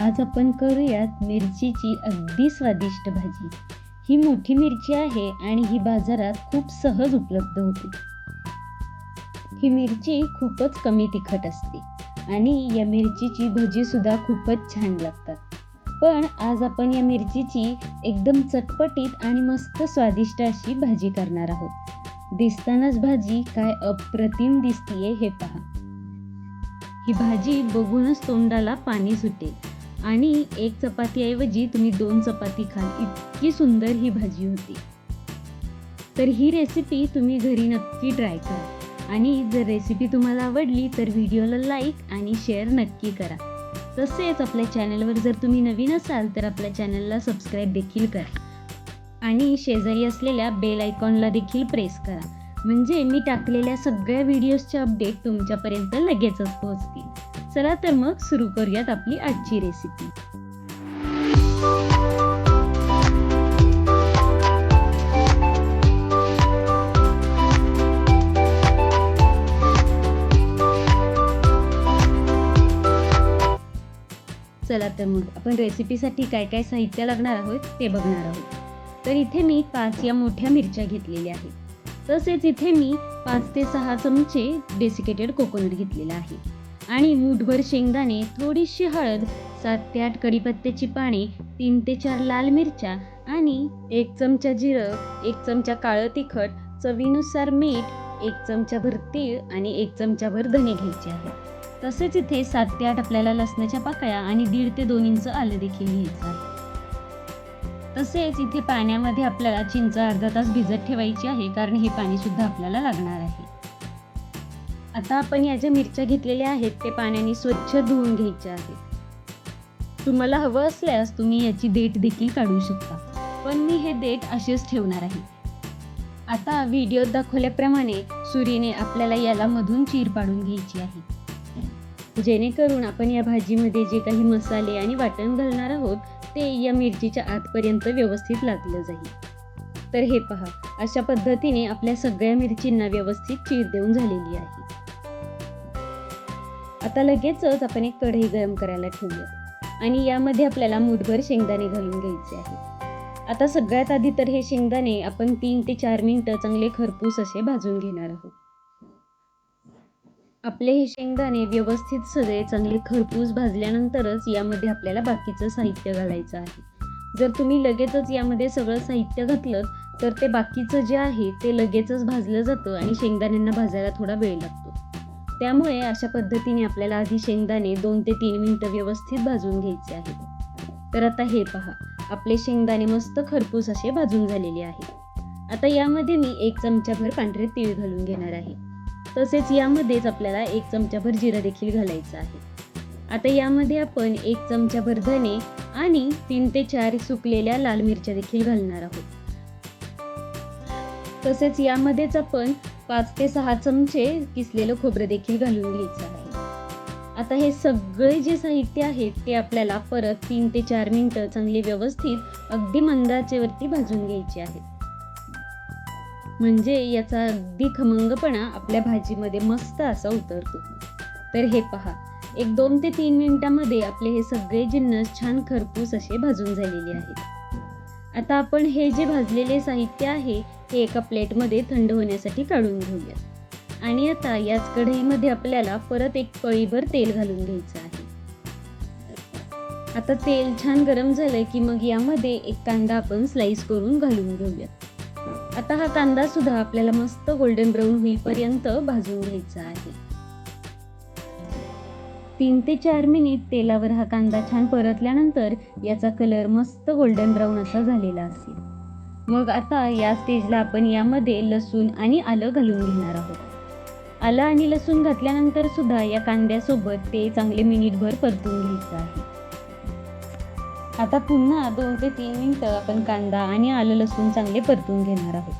आज आपण करूयात मिरचीची अगदी स्वादिष्ट भाजी. ही मोठी मिरची आहे आणि ही बाजारात खूप सहज उपलब्ध होते. ही मिरची खूपच कमी तिखट असते आणि या मिरचीची भजी सुद्धा खूपच छान लागतात. पण आज आपण या मिरचीची एकदम चटपटीत आणि मस्त स्वादिष्ट अशी भाजी करणार आहोत. दिसतानाच भाजी काय अप्रतिम दिसतीये हे पहा. ही भाजी बघूनच तोंडाला पाणी सुटेल. आणि एक चपातीऐवजी तुम्ही दोन चपाती खाल. इतकी सुंदर ही भाजी होती. तर ही रेसिपी तुम्ही घरी नक्की ट्राय करा. आणि जर रेसिपी तुम्हाला आवडली तर व्हिडिओला लाईक आणि शेअर नक्की करा. तसेच आपल्या चॅनलवर जर तुम्ही नवीन असाल तर आपल्या चॅनलला सबस्क्राईब देखील करा. आणि शेजारी असलेल्या बेल आयकॉनला देखील प्रेस करा. म्हणजे मी टाकलेल्या सगळ्या व्हिडिओजचे अपडेट तुमच्यापर्यंत लगेचच पोहोचतील. चला तर मग सुरू करूयात आपली आजची रेसिपी चला तर मग आपण रेसिपीसाठी काय काय साहित्य लागणार आहोत ते बघणार आहोत. तर इथे मी पाच या मोठ्या मिरच्या घेतलेल्या आहेत. तसेच इथे मी पाच ते सहा चमचे डेसिकेटेड कोकोनट घेतलेला आहे. आणि मूठभर शेंगदाणे थोडीशी हळद सात ते आठ कढीपत्त्याची पाने तीन ते चार लाल मिरच्या आणि एक चमचा जिरं एक चमचा काळं तिखट चवीनुसार मीठ एक चमचाभर तीळ आणि एक चमचाभर धने घ्यायचे आहे. तसेच इथे सात ते आठ आपल्याला लसणाच्या पाकळ्या आणि दीड ते दोन इंच आलं देखील घ्यायचं आहे. तसेच इथे पाण्यामध्ये आपल्याला चिंच अर्धा तास भिजत ठेवायची आहे कारण हे पाणीसुद्धा आपल्याला लागणार आहे. आता आपण या ज्या मिरच्या घेतलेल्या आहेत ते पाण्याने स्वच्छ धुवून घ्यायच्या आहेत. तुम्हाला हवं असल्यास तुम्ही याची देठ देखील काढू शकता. पण मी हे देठ असेच ठेवणार आहे. आता व्हिडिओत दाखवल्याप्रमाणे सुरीने आपल्याला याला मधून चीर पाडून घ्यायची आहे. जेणेकरून आपण या भाजीमध्ये जे काही मसाले आणि वाटण घालणार आहोत ते या मिरचीच्या आतपर्यंत व्यवस्थित लागलं जाईल. तर हे पहा अशा पद्धतीने आपल्या सगळ्या मिरचींना व्यवस्थित चीर देऊन झालेली आहे. आता लगेचच आपण एक कढई गरम करायला ठेवूया. आणि यामध्ये आपल्याला मुठभर शेंगदाणे घालून घ्यायचे आहे आता सगळ्यात आधी तर हे शेंगदाणे आपण तीन ते चार मिनटं चांगले खरपूस असे भाजून घेणार आहोत. आपले हे शेंगदाणे व्यवस्थित सगळे चांगले खरपूस भाजल्यानंतरच यामध्ये आपल्याला बाकीचं साहित्य घालायचं आहे. जर तुम्ही लगेचच यामध्ये सगळं साहित्य घातलं तर ते बाकीचं जे आहे ते लगेचच भाजलं जातं आणि शेंगदाण्यांना भाजायला थोडा वेळ लागतो. त्यामुळे अशा पद्धतीने आपल्याला आधी शेंगदाणे दोन ते तीन मिनटं व्यवस्थित भाजून घ्यायचे आहेत. तर आता हे पहा आपले शेंगदाणे मस्त खरपूस असे भाजून झालेले आहेत. आता यामध्ये मी एक चमचाभर पांढरे तीळ घालून घेणार आहे. तसेच यामध्येच आपल्याला एक चमचाभर जिरा देखील घालायचं आहे. आता यामध्ये आपण एक चमचाभर धने आणि तीन ते चार सुकलेल्या लाल मिरच्या देखील घालणार आहोत. तसेच यामध्येच आपण पाच ते सहा चमचे किसलेलं खोबरं देखील घालून घ्यायचं आहे. आता हे सगळे जे साहित्य आहेत ते आपल्याला परत तीन ते चार मिनटं चांगले व्यवस्थित अगदी मंदाचेवरती भाजून घ्यायचे आहेत म्हणजे याचा अगदी खमंगपणा आपल्या भाजीमध्ये मस्त असा उतरतो. तर हे पहा एक दोन ते तीन मिनिटामध्ये आपले हे सगळे जिन्नस छान खरपूस असे भाजून झालेले आहेत. आता आपण हे जे भाजलेले साहित्य आहे हे एका प्लेटमध्ये थंड होण्यासाठी काढून घेऊया. आणि आता याच कढईमध्ये आपल्याला परत एक पळीभर तेल घालून घ्यायचं आहे. आता तेल छान गरम झालं की मग यामध्ये एक कांदा आपण स्लाइस करून घालून घेऊयात आता हा कांदा सुद्धा आपल्याला मस्त गोल्डन ब्राऊन होईपर्यंत भाजून घ्यायचा आहे. तीन ते चार मिनिट तेलावर हा कांदा छान परतल्यानंतर याचा कलर मस्त गोल्डन ब्राऊन असा झालेला असेल. मग आता या स्टेजला आपण यामध्ये लसूण आणि आलं घालून घेणार आहोत. आलं आणि लसूण घातल्यानंतर सुद्धा या कांद्यासोबत ते चांगले मिनिटभर परतून घ्यायचं आहे. आता पुन्हा दोन ते तीन मिनटं आपण कांदा आणि आलं लसूण चांगले परतून घेणार आहोत.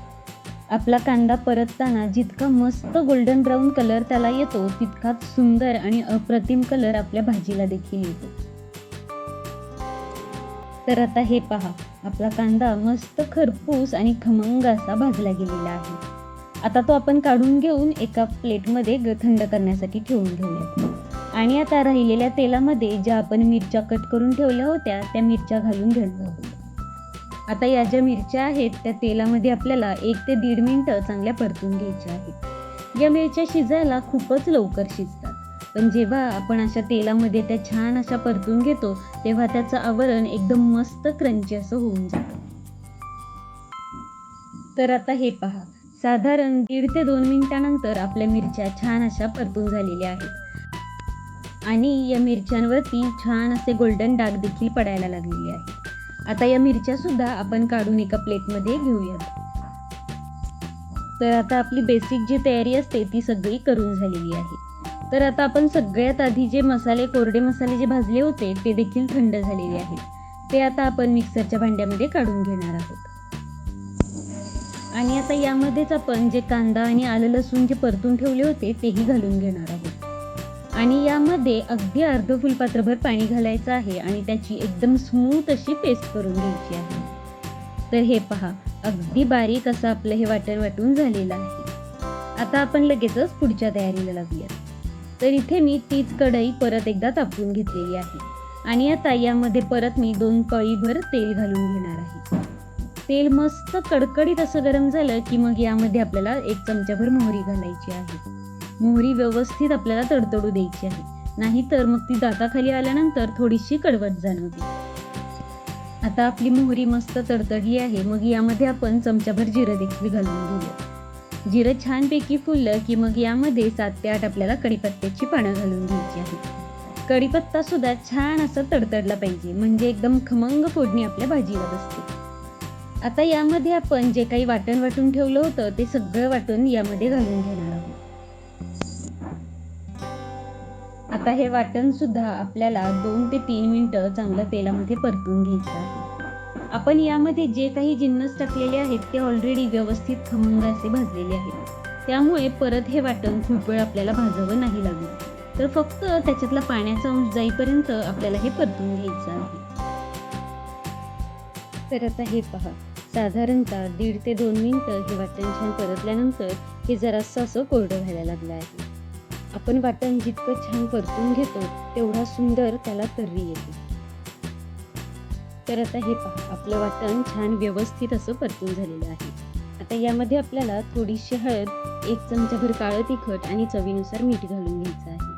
आपला कांदा परतताना जितका मस्त गोल्डन ब्राऊन कलर त्याला येतो तितकाच सुंदर आणि अप्रतिम कलर आपल्या भाजीला देखील येतो. तर आता हे पहा. आपला कांदा मस्त खरपूस आणि खमंग असा भाजला गेलेला आहे. आता तो आपण काढून घेऊन एका प्लेटमध्ये थंड करण्यासाठी ठेवून घेऊया आणि आता राहिलेल्या तेलामध्ये ज्या आपण मिरच्या कट करून ठेवल्या होत्या त्या मिरच्या घालून घेणार आहोत. आता या ज्या मिरच्या आहेत त्या तेलामध्ये आपल्याला एक ते दीड मिनटं चांगल्या परतून घ्यायच्या आहेत. या मिरच्या शिजायला खूपच लवकर शिजतात. पण जेव्हा आपण अशा तेलामध्ये त्या छान अशा परतून घेतो तेव्हा त्याचं आवरण एकदम मस्त क्रंची असं होऊन जातं. तर आता हे पहा. साधारण दीड ते दोन मिनिटानंतर आपल्या मिरच्या छान अशा परतून झालेल्या आहेत. आणि या मिरच्यांवरती छान असे गोल्डन डाग देखील पडायला लागलेले आहेत. आता या मिरच्या सुद्धा आपण काढून एका प्लेटमध्ये घेऊयात. तर आता आपली बेसिक जी तयारी असते ती सगळी करून झालेली आहे. तर आता आपण सगळ्यात आधी जे मसाले कोरडे मसाले जे भाजले होते ते देखील थंड झालेले आहेत. ते आता आपण मिक्सरच्या भांड्यामध्ये काढून घेणार आहोत. आणि आता यामध्येच आपण जे कांदा आणि आलं लसूण जे परतून ठेवले होते तेही घालून घेणार आहोत. आणि यामध्ये अगदी अर्ध फुलपात्रभर पाणी घालायचं आहे आणि त्याची एकदम स्मूथ अशी पेस्ट करून घ्यायची आहे. तर हे पहा अगदी बारीक असं आपलं हे वाटण वाटून झालेलं आहे. आता आपण लगेचच पुढच्या तयारीला लागूयात. तर इथे मी तीच कढई परत एकदा तापवून घेतलेली आहे. आणि आता यामध्ये परत मी दोन कळीभर तेल घालून घेणार आहे. तेल मस्त कडकडीत असं गरम झालं की मग यामध्ये आपल्याला एक चमचाभर मोहरी घालायची आहे. मोहरी व्यवस्थित आपल्याला तडतडू द्यायची आहे. नाहीतर मग ती दाताखाली आल्यानंतर थोडीशी कडवट जाणवते. आता आपली मोहरी मस्त तडतडली आहे. मग यामध्ये आपण चमचाभर जिरं देखील घालून घेऊया. जिरं छानपैकी फुललं की मग यामध्ये सात ते आठ आपल्याला कढीपत्त्याची पानं घालून घ्यायची आहे कढीपत्ता सुद्धा छान असं तडतडला पाहिजे म्हणजे एकदम खमंग फोडणी आपल्या भाजीला बसते. आता यामध्ये आपण जे काही वाटण वाटून ठेवलं होतं ते सगळं वाटून यामध्ये घालून घेणार आहोत. आता हे वाटण सुद्धा आपल्याला दोन ते तीन मिनिटं चांगलं तेलामध्ये परतून घ्यायचं आहे. आपण यामध्ये जे काही जिन्नस टाकलेले आहेत ते ऑलरेडी व्यवस्थित खमंग असे भाजलेले आहेत. त्यामुळे परत हे वाटण खूप वेळ आपल्याला भाजावं नाही लागलं तर फक्त त्याच्यातला पाण्याचा अंश जाईपर्यंत आपल्याला हे परतून घ्यायचं आहे. तर आता हे पहा. साधारणतः दीड ते दोन मिनटं हे वाटण छान परतल्यानंतर हे जरासं असं कोरडं व्हायला लागलं आहे. आपण वाटण जितकं छान परतून घेतो तेवढा सुंदर त्याला तर्री येते. तर आता हे पहा आपलं वाटण छान व्यवस्थित असं परतून झालेलं आहे. आता यामध्ये आपल्याला थोडीशी हळद एक चमचाभर काळं तिखट आणि चवीनुसार मीठ घालून घ्यायचं आहे.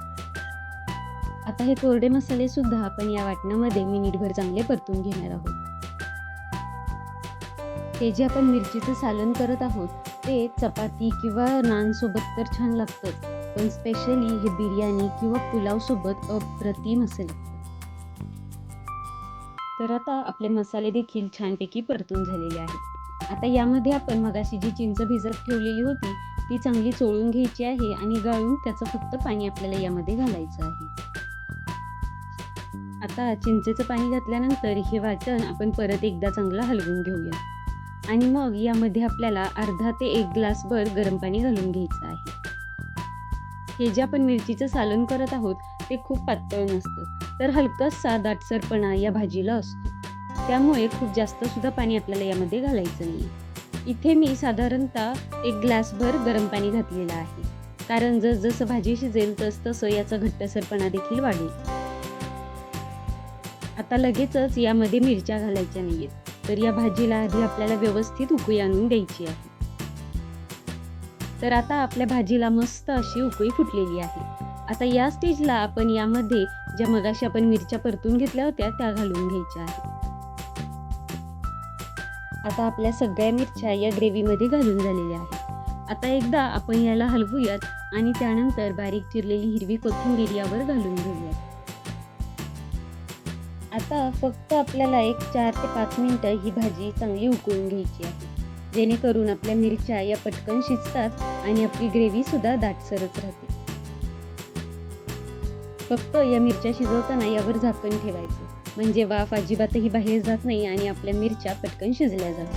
आता हे कोरडे मसाले सुद्धा आपण या वाटणामध्ये मिनिटभर चांगले परतून घेणार आहोत. हे जे आपण मिरचीचं सालन करत आहोत ते चपाती किंवा नान सोबत तर छान लागतं पण स्पेशली हे बिर्याणी किंवा पुलाव सोबत अप्रतिम असेल. तर आता आपले मसाले देखील छानपैकी परतून झालेले आहेत. आता यामध्ये आपण मगाशी जी चिंच भिजत ठेवलेली होती ती चांगली चोळून घ्यायची आहे आणि गाळून त्याचं फक्त पाणी आपल्याला यामध्ये घालायचं आहे. आता चिंचेचं पाणी घातल्यानंतर हे वाटण आपण परत एकदा चांगलं हलवून घेऊया. आणि मग यामध्ये आपल्याला अर्धा ते एक ग्लासभर गरम पाणी घालून घ्यायचं आहे. हे जे आपण मिरचीचं सालन करत आहोत ते खूप पातळ नसतं. तर हलकासा दाटसरपणा या भाजीला असतो. त्यामुळे खूप जास्त सुद्धा पाणी आपल्याला यामध्ये घालायचं नाही. इथे मी साधारणतः एक ग्लासभर गरम पाणी घातलेलं आहे. कारण जसजसं भाजी शिजेल तस तसं याचा घट्टसरपणा देखील वाढेल. आता लगेचच यामध्ये मिरच्या घालायच्या नाहीयेत. तर या भाजीला आधी आपल्याला व्यवस्थित उकळी आणून द्यायची आहे. तर आता आपल्या भाजीला मस्त अशी उकळी फुटलेली आहे. आता या स्टेजला आपण यामध्ये ज्या मगाशी आपण मिरच्या परतून घेतल्या होत्या त्या घालून घ्यायच्या आहेत. आता आपल्या सगळ्या मिरच्या या ग्रेव्हीमध्ये घालून झालेल्या आहेत. आता एकदा आपण याला हलवूयात आणि त्यानंतर बारीक चिरलेली हिरवी कोथिंबीर यावर घालून घेऊयात. आता फक्त आपल्याला एक चार ते पाच मिनटं ही भाजी चांगली उकळून घ्यायची आहे. जेणेकरून आपल्या मिरच्या या पटकन शिजतात आणि आपली ग्रेव्ही सुद्धा दाटसरच राहते. फक्त या मिरच्या शिजवताना यावर झाकण ठेवायचं. म्हणजे वाफ अजिबातही बाहेर जात नाही आणि आपल्या मिरच्या पटकन शिजल्या जातात.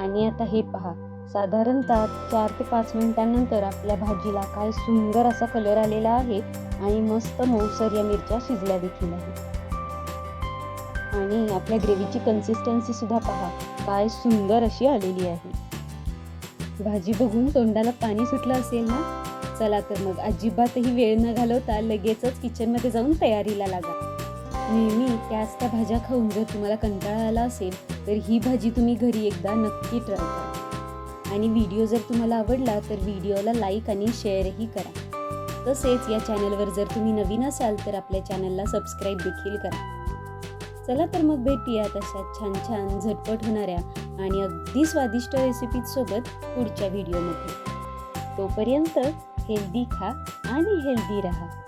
आणि आता हे पहा. साधारणतः चार ते पाच मिनिटांनंतर आपल्या भाजीला काय सुंदर असा कलर आलेला आहे आणि मस्त मऊसर या मिरच्या शिजल्या देखील आहेत. आणि आपल्या ग्रेव्हीची कन्सिस्टन्सी सुद्धा पहा. काय सुंदर अशी आलेली आहे. भाजी बघून तोंडाला पाणी सुटलं असेल ना? चला तर मग अजिबातही वेळ न घालवता लगेचच किचनमध्ये जाऊन तयारीला लागा. नेहमी त्याच त्या भाज्या खाऊन जर तुम्हाला कंटाळा आला असेल तर ही भाजी तुम्ही घरी एकदा नक्की ट्राय करा. आणि व्हिडिओ जर तुम्हाला आवडला तर व्हिडिओला लाईक आणि शेअरही करा. तसेच या चॅनलवर जर तुम्ही नवीन असाल तर आपल्या चॅनलला सबस्क्राईब देखील करा. चला तर मग भेटूया तशा छान छान झटपट होणाऱ्या आणि अगदी स्वादिष्ट रेसिपीसोबत पुढच्या व्हिडिओमध्ये तोपर्यंत हेल्दी खा आणि हेल्दी राहा.